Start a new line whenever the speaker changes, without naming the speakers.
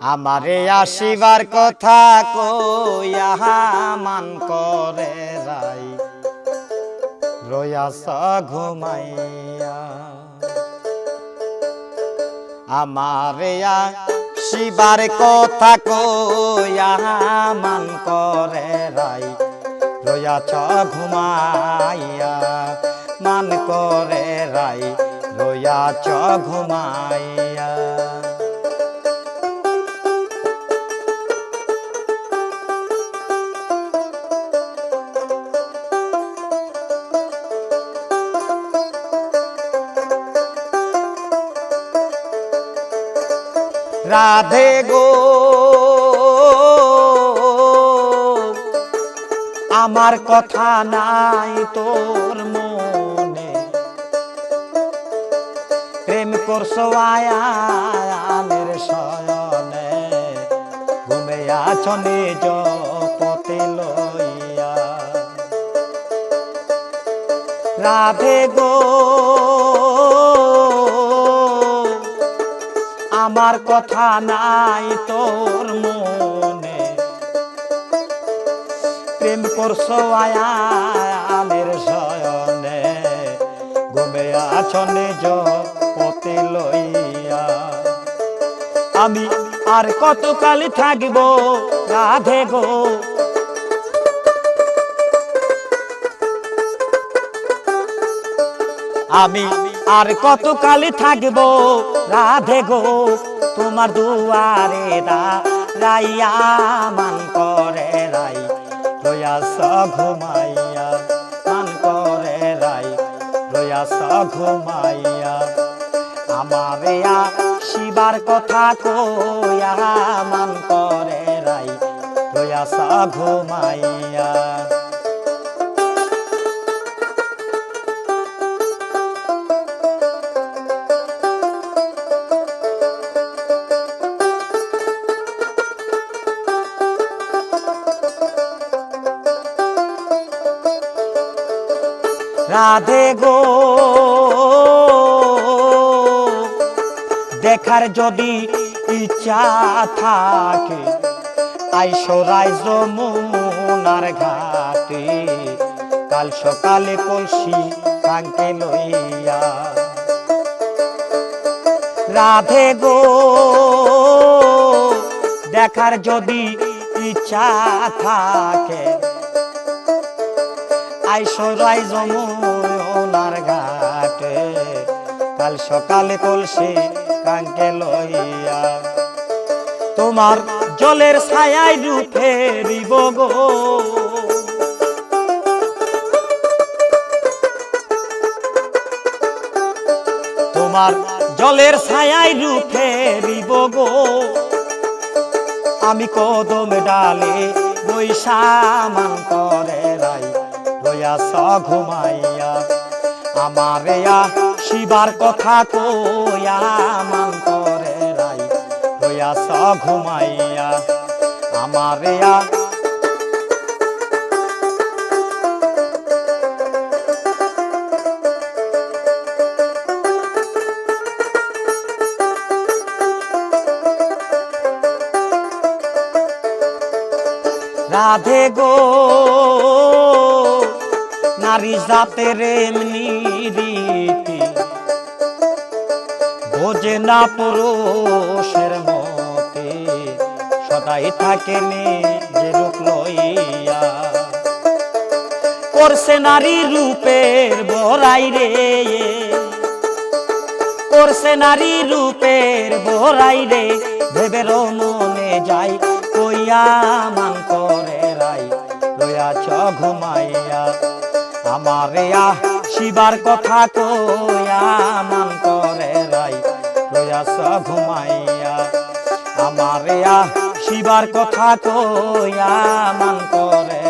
আমারে আসিবার কথা মান করে রাই। রয়াস ঘুমাইয়া। আমারে আসিবার কথা মান করে রাই। রয়াছ ঘুমাইয়া, মান করে রাই। রয়াছ ঘুমাইয়া। রাধে গো। আমার কথা নাই তোর মনে। প্রেম করছ আয়ামের শয়নে। ঘুমে আছো নিজ পতি লইয়া। রাধে গো। আমার কথা নাই তোর মনে। প্রেম করছ আয়ামের শয়নে, ঘুমে আছো নিজ পতি লইয়া। আমি আর কত কাল থাকব রাধে গো? আমি আর কত কাল থাকব রাধে গো? তোমার দুয়ারে দা রাইয়া মান করে রাই। রয়াস ঘুমাইয়া মান করে রাই। রয়াস ঘুমাইয়া আমারে শিবার কথা কইয়া মান করে রাই। রয়াস ঘুমাইয়া রাধে গো। দেখার যদি ইচ্ছা থাকে আইসরাই যমুনার ঘাটে। কাল সকালে কলসি কাঙ্কে লইয়া। রাধে গো। দেখার যদি ইচ্ছা থাকে আইসরাই যমুনার ঘাটে। কাল সকালে কলসি কাঙ্কে লইয়া। তোমার জলের ছায়ায় রূপে রিব গো। তোমার জলের ছায়ায় রূপে রিব গো। আমি কদম ডালে বৈশামান করে। রাই রয়াস ঘুমাইয়া। আমারে শিবার কথা কইয়া করে রাই রয়াস ঘুমাইয়া আমারে রাধে গো। নারী জাতের এমনি রীতি। বোঝে না পুরুষের মতে, সদাই থাকে যে রূপ লইয়া। করছে নারী রূপের বড়াই রে। করছে নারী রূপের বড়াই রে। ভেবের মনে যাই কইয়া আমারে আহ শিবার কথা কইয়া মান করে রাই ঘুমাইয়া। আমারে আহ শিবার কথা কইয়া মান করে